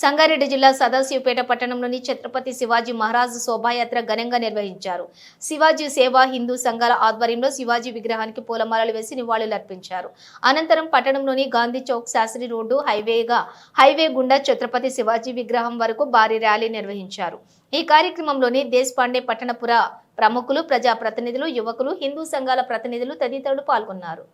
సంగారెడ్డి జిల్లా సదాశివపేట పట్టణంలోని ఛత్రపతి శివాజీ మహారాజ్ శోభాయాత్ర ఘనంగా నిర్వహించారు. శివాజీ సేవా హిందూ సంఘాల ఆధ్వర్యంలో శివాజీ విగ్రహానికి పూలమాలలు వేసి నివాళులర్పించారు అనంతరం పట్టణంలోని గాంధీ చౌక్ శాస్త్రి రోడ్డు హైవేగా హైవే గుండా ఛత్రపతి శివాజీ విగ్రహం వరకు భారీ ర్యాలీ నిర్వహించారు. ఈ కార్యక్రమంలోని దేశపాండే పట్టణపుర ప్రముఖులు ప్రజాప్రతినిధులు యువకులు హిందూ సంఘాల ప్రతినిధులు తదితరులు పాల్గొన్నారు.